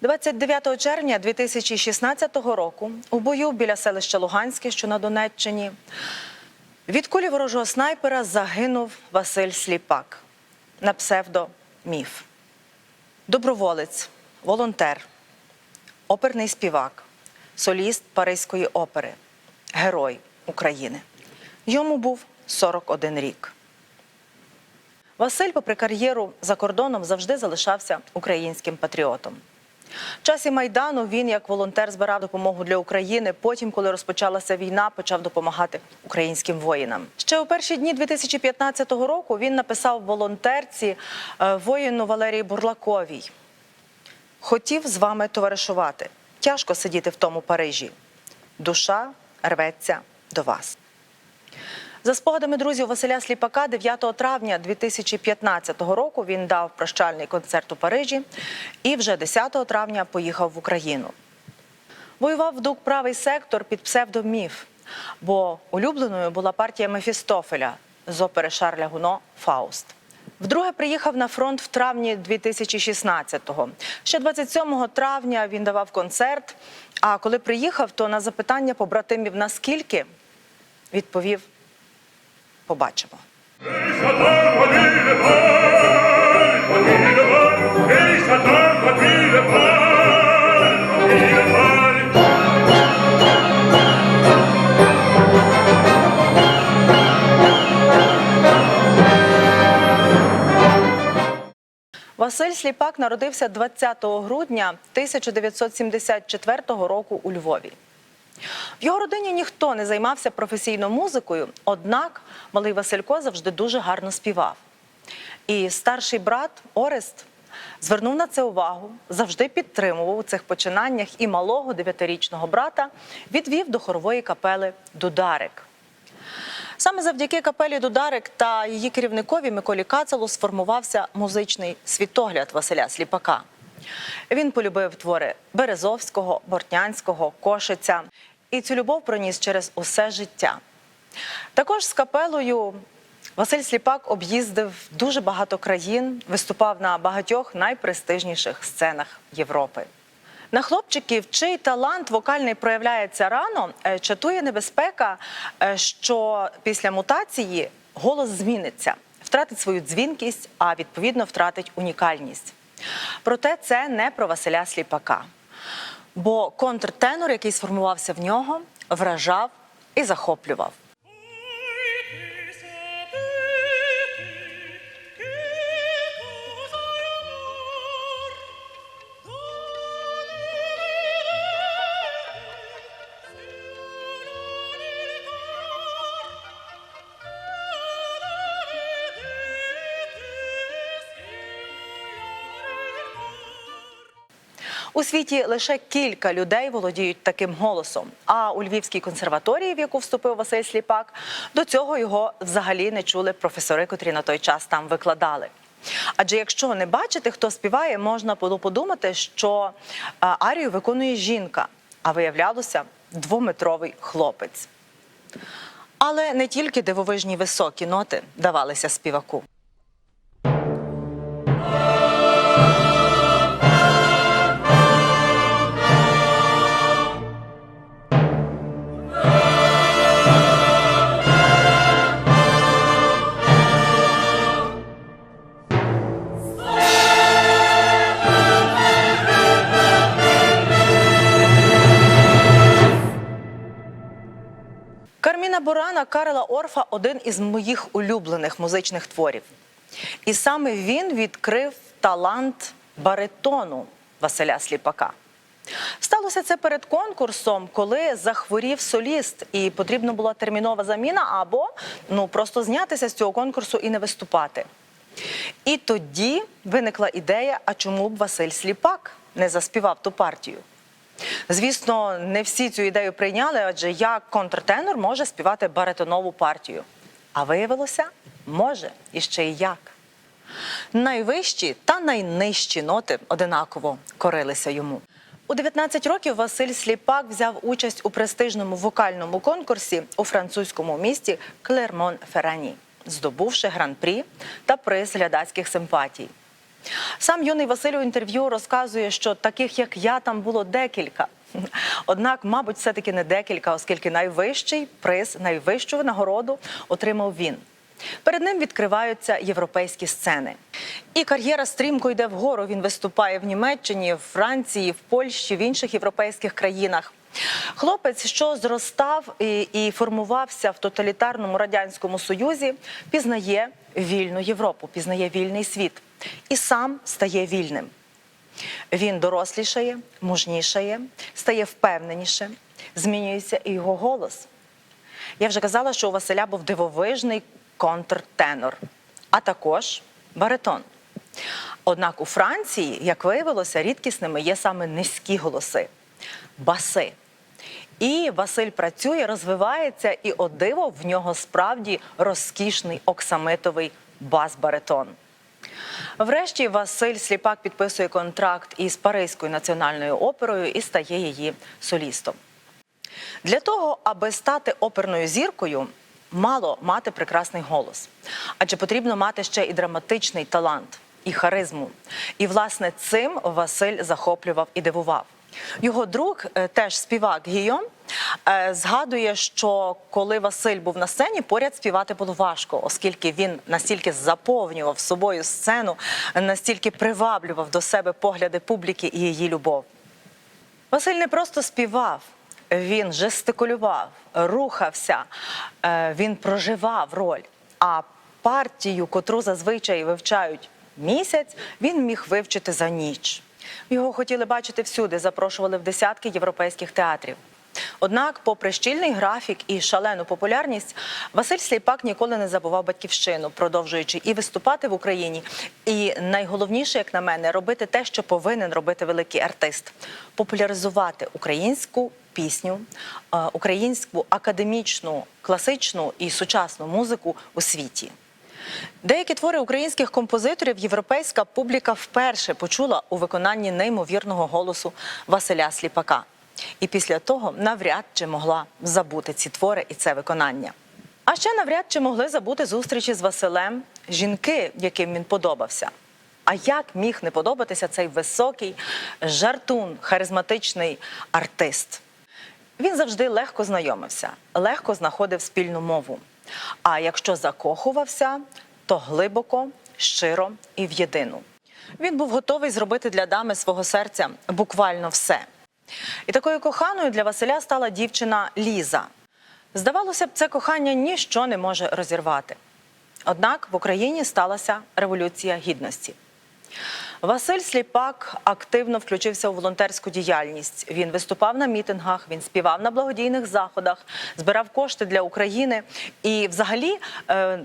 29 червня 2016 року у бою біля селища Луганське, що на Донеччині, від кулі ворожого снайпера загинув Василь Сліпак на псевдо Міф. Доброволець, волонтер, оперний співак, соліст Паризької опери, герой України. Йому був 41 рік. Василь, попри кар'єру за кордоном, завжди залишався українським патріотом. В часі Майдану він, як волонтер, збирав допомогу для України. Потім, коли розпочалася війна, почав допомагати українським воїнам. Ще у перші дні 2015 року він написав волонтерці е, воїну Валерії Бурлаковій. Хотів з вами товаришувати. Тяжко сидіти в тому Парижі. Душа рветься до вас. За спогадами друзів Василя Сліпака, 9 травня 2015 року він дав прощальний концерт у Парижі і вже 10 травня поїхав в Україну. Воював в ДУК правий сектор під псевдом Міф, бо улюбленою була партія Мефістофеля з опери Шарля Гуно Фауст. Вдруге приїхав на фронт в травні 2016-го. Ще 27 травня він давав концерт. А коли приїхав, то на запитання побратимів наскільки відповів побачимо. Василь Сліпак народився 20 грудня 1974 року у Львові. В його родині ніхто не займався професійно музикою, однак малий Василько завжди дуже гарно співав. І старший брат Орест звернув на це увагу, завжди підтримував у цих починаннях і малого дев'ятирічного брата відвів до хорової капели Дударик. Саме завдяки капелі Дударик та її керівникові Миколі Кацалу сформувався музичний світогляд Василя Сліпака. Він полюбив твори Березовського, Бортнянського, Кошиця і цю любов проніс через усе життя. Також з капелою Василь Сліпак об'їздив дуже багато країн, виступав на багатьох найпрестижніших сценах Європи. На хлопчиків, чий талант вокальний проявляється рано, е, чатує небезпека, е, що після мутації голос зміниться, втратить свою дзвінкість, а відповідно втратить унікальність. Проте це не про Василя Сліпака. Бо контртенор, який сформувався в нього, вражав і захоплював. Світі лише кілька людей володіють таким голосом. А у Львівській консерваторії, в яку вступив Василь Сліпак, до цього його взагалі не чули професори, котрі на той час там викладали. Адже якщо не бачити, хто співає, можна подумати, що арію виконує жінка, а виявлялося двометровий хлопець. Але не тільки дивовижні високі ноти давалися співаку. Карела Орфа один із моїх улюблених музичних творів. І саме він відкрив талант баритону Василя Сліпака. Сталося це перед конкурсом, коли захворів соліст, і потрібна була термінова заміна або ну просто знятися з цього конкурсу і не виступати. І тоді виникла ідея: а чому б Василь Сліпак не заспівав ту партію? Звісно, не всі цю ідею прийняли, адже як контртенор може співати баритонову партію. А виявилося, може і ще й як. Найвищі та найнижчі ноти одинаково корилися йому. У 19 років Василь Сліпак взяв участь у престижному вокальному конкурсі у французькому місті Клермон-Феррані, здобувши гран-прі та приз глядацьких симпатій. Сам юний Василь у інтерв'ю розказує, що таких як я там було декілька. Однак, мабуть, все-таки не декілька, оскільки найвищий приз, найвищу нагороду отримав він. Перед ним відкриваються європейські сцени. І кар'єра стрімко йде вгору. Він виступає в Німеччині, в Франції, в Польщі, в інших європейських країнах. Хлопець, що зростав і, і формувався в тоталітарному радянському союзі, пізнає вільну Європу, пізнає вільний світ і сам стає вільним. Він дорослішає, мужнішає, стає впевненіше, змінюється і його голос. Я вже казала, що у Василя був дивовижний контртенор, а також баритон. Однак у Франції, як виявилося, рідкісними є саме низькі голоси баси. І Василь працює, розвивається, і о диво в нього справді розкішний оксамитовий бас-баритон. Врешті Василь Сліпак підписує контракт із Паризькою національною оперою і стає її солістом. Для того, аби стати оперною зіркою, мало мати прекрасний голос, адже потрібно мати ще і драматичний талант, і харизму. І, власне, цим Василь захоплював і дивував. Його друг, е, теж співак Гійом, е, згадує, що коли Василь був на сцені, поряд співати було важко, оскільки він настільки заповнював собою сцену, настільки приваблював до себе погляди публіки і її любов. Василь не просто співав, він жестикулював, рухався, е, він проживав роль. А партію, котру зазвичай вивчають місяць, він міг вивчити за ніч. Його хотіли бачити всюди, запрошували в десятки європейських театрів. Однак, попри щільний графік і шалену популярність, Василь Сліпак ніколи не забував батьківщину, продовжуючи і виступати в Україні. І найголовніше, як на мене, робити те, що повинен робити великий артист популяризувати українську пісню, е, українську академічну, класичну і сучасну музику у світі. Деякі твори українських композиторів європейська публіка вперше почула у виконанні неймовірного голосу Василя Сліпака. І після того навряд чи могла забути ці твори і це виконання. А ще навряд чи могли забути зустрічі з Василем жінки, яким він подобався. А як міг не подобатися цей високий жартун, харизматичний артист? Він завжди легко знайомився, легко знаходив спільну мову. А якщо закохувався, то глибоко, щиро і в єдину. Він був готовий зробити для дами свого серця буквально все. І такою коханою для Василя стала дівчина Ліза. Здавалося б, це кохання ніщо не може розірвати. Однак в Україні сталася революція гідності. Василь Сліпак активно включився у волонтерську діяльність. Він виступав на мітингах, він співав на благодійних заходах, збирав кошти для України. І, взагалі, е,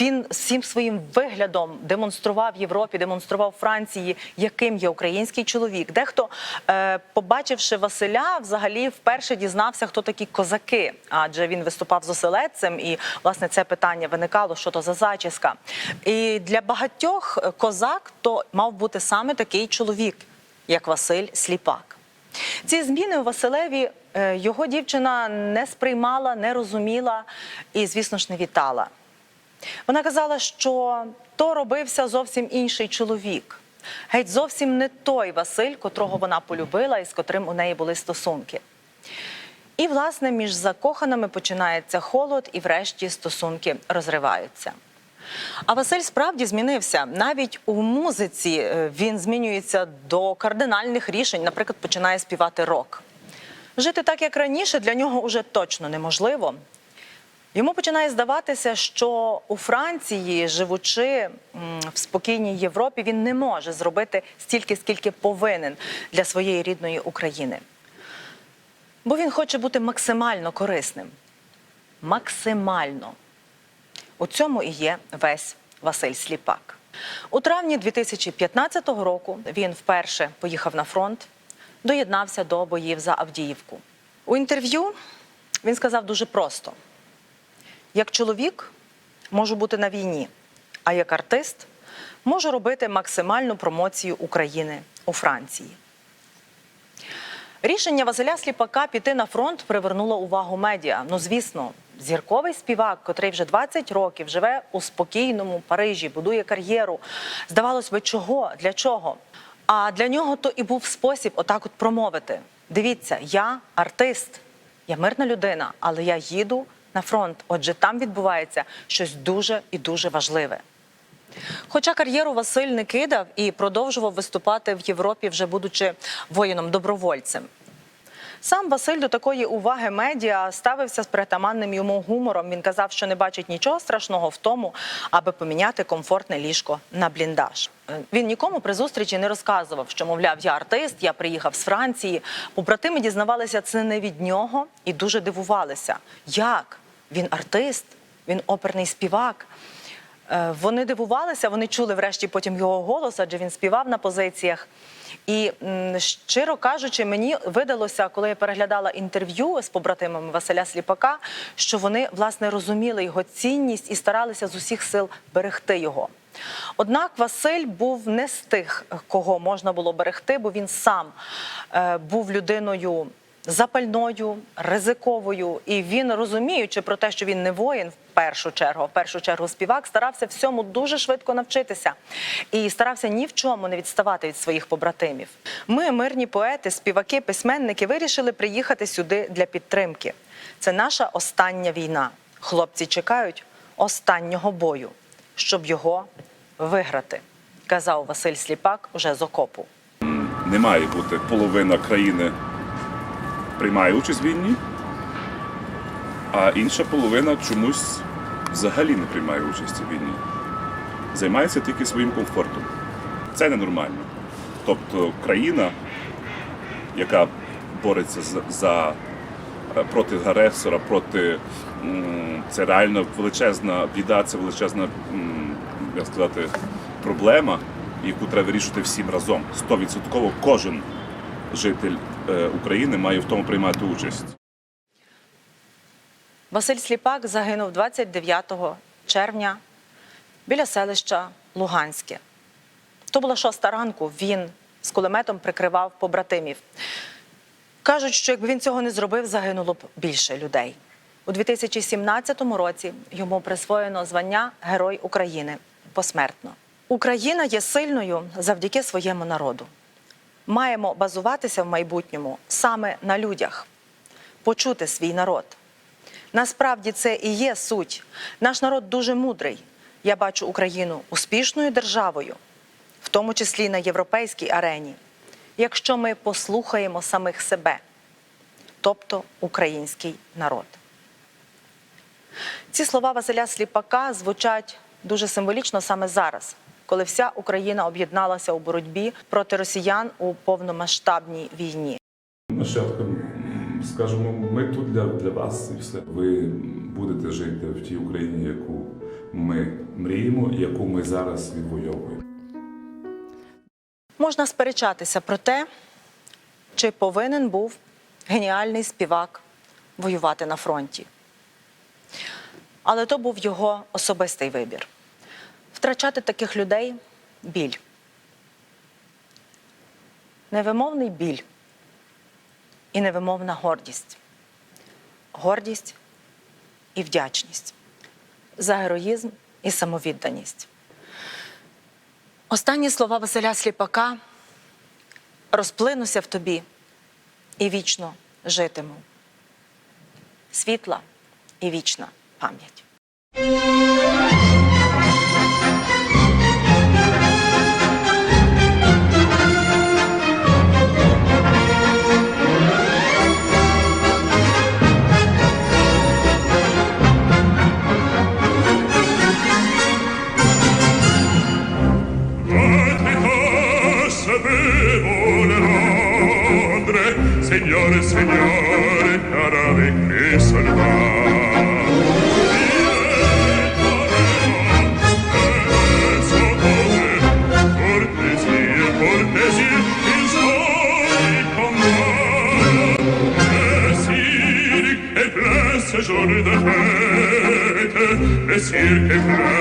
він всім своїм виглядом демонстрував Європі, демонстрував Франції, яким є український чоловік. Дехто, е, побачивши Василя, взагалі вперше дізнався, хто такі козаки, адже він виступав з оселедцем, і власне це питання виникало, що то за зачіска. І для багатьох козак то мав бути саме такий чоловік, як Василь Сліпак. Ці зміни у Василеві е, його дівчина не сприймала, не розуміла і, звісно ж, не вітала. Вона казала, що то робився зовсім інший чоловік. Геть зовсім не той Василь, котрого вона полюбила і з котрим у неї були стосунки. І, власне, між закоханими починається холод, і врешті стосунки розриваються. А Василь справді змінився. Навіть у музиці е, він змінюється до кардинальних рішень, наприклад, починає співати рок. Жити так, як раніше, для нього уже точно неможливо. Йому починає здаватися, що у Франції, живучи в спокійній Європі, він не може зробити стільки, скільки повинен для своєї рідної України. Бо він хоче бути максимально корисним. Максимально. У цьому і є весь Василь Сліпак. У травні 2015 року він вперше поїхав на фронт, доєднався до боїв за Авдіївку. У інтерв'ю він сказав дуже просто: як чоловік можу бути на війні, а як артист можу робити максимальну промоцію України у Франції. Рішення Василя Сліпака піти на фронт привернуло увагу медіа. Ну, звісно, Зірковий співак, котрий вже 20 років живе у спокійному Парижі, будує кар'єру. Здавалось би, чого? Для чого? А для нього то і був спосіб отак от промовити: дивіться, я артист, я мирна людина, але я їду на фронт. Отже, там відбувається щось дуже і дуже важливе. Хоча кар'єру Василь не кидав і продовжував виступати в Європі, вже будучи воїном-добровольцем. Сам Василь до такої уваги медіа ставився з притаманним йому гумором. Він казав, що не бачить нічого страшного в тому, аби поміняти комфортне ліжко на бліндаж. Він нікому при зустрічі не розказував, що мовляв, я артист, я приїхав з Франції. Побратими дізнавалися це не від нього і дуже дивувалися. Як він артист, він оперний співак. Е, Вони дивувалися, вони чули врешті потім його голос, адже він співав на позиціях. І щиро кажучи, мені видалося, коли я переглядала інтерв'ю з побратимами Василя Сліпака, що вони власне розуміли його цінність і старалися з усіх сил берегти його. Однак Василь був не з тих, кого можна було берегти, бо він сам е, був людиною запальною, ризиковою, і він, розуміючи про те, що він не воїн в першу чергу, в першу чергу співак, старався всьому дуже швидко навчитися і старався ні в чому не відставати від своїх побратимів. Ми, мирні поети, співаки, письменники, вирішили приїхати сюди для підтримки. Це наша остання війна. Хлопці чекають останнього бою, щоб його виграти, казав Василь Сліпак уже з окопу. не має бути половина країни приймає участь в війні, а інша половина чомусь взагалі не приймає участь у війні. Займається тільки своїм комфортом. Це ненормально. Тобто країна, яка бореться за, за е, проти агресора, проти це реально величезна біда, це величезна як сказати, проблема, яку треба вирішувати всім разом. Стовідсотково кожен житель України має в тому приймати участь. Василь Сліпак загинув 29 червня біля селища Луганське. То була шоста ранку. Він з кулеметом прикривав побратимів. Кажуть, що якби він цього не зробив, загинуло б більше людей. У 2017 році йому присвоєно звання Герой України посмертно. Україна є сильною завдяки своєму народу. Маємо базуватися в майбутньому саме на людях, почути свій народ. Насправді це і є суть. Наш народ дуже мудрий. Я бачу Україну успішною державою, в тому числі на європейській арені, якщо ми послухаємо самих себе, тобто український народ. Ці слова Василя Сліпака звучать дуже символічно саме зараз, коли вся Україна об'єдналася у боротьбі проти росіян у повномасштабній війні. Нащадкам скажемо, ми тут для, для вас і все. Ви будете жити в тій Україні, яку ми мріємо, яку ми зараз відвоюємо. Можна сперечатися про те, чи повинен був геніальний співак воювати на фронті. Але то був його особистий вибір. Втрачати таких людей біль. Невимовний біль і невимовна гордість. Гордість і вдячність за героїзм і самовідданість. Останні слова Василя Сліпака розплинуся в тобі і вічно житиму. Світла і вічна пам'ять. Sir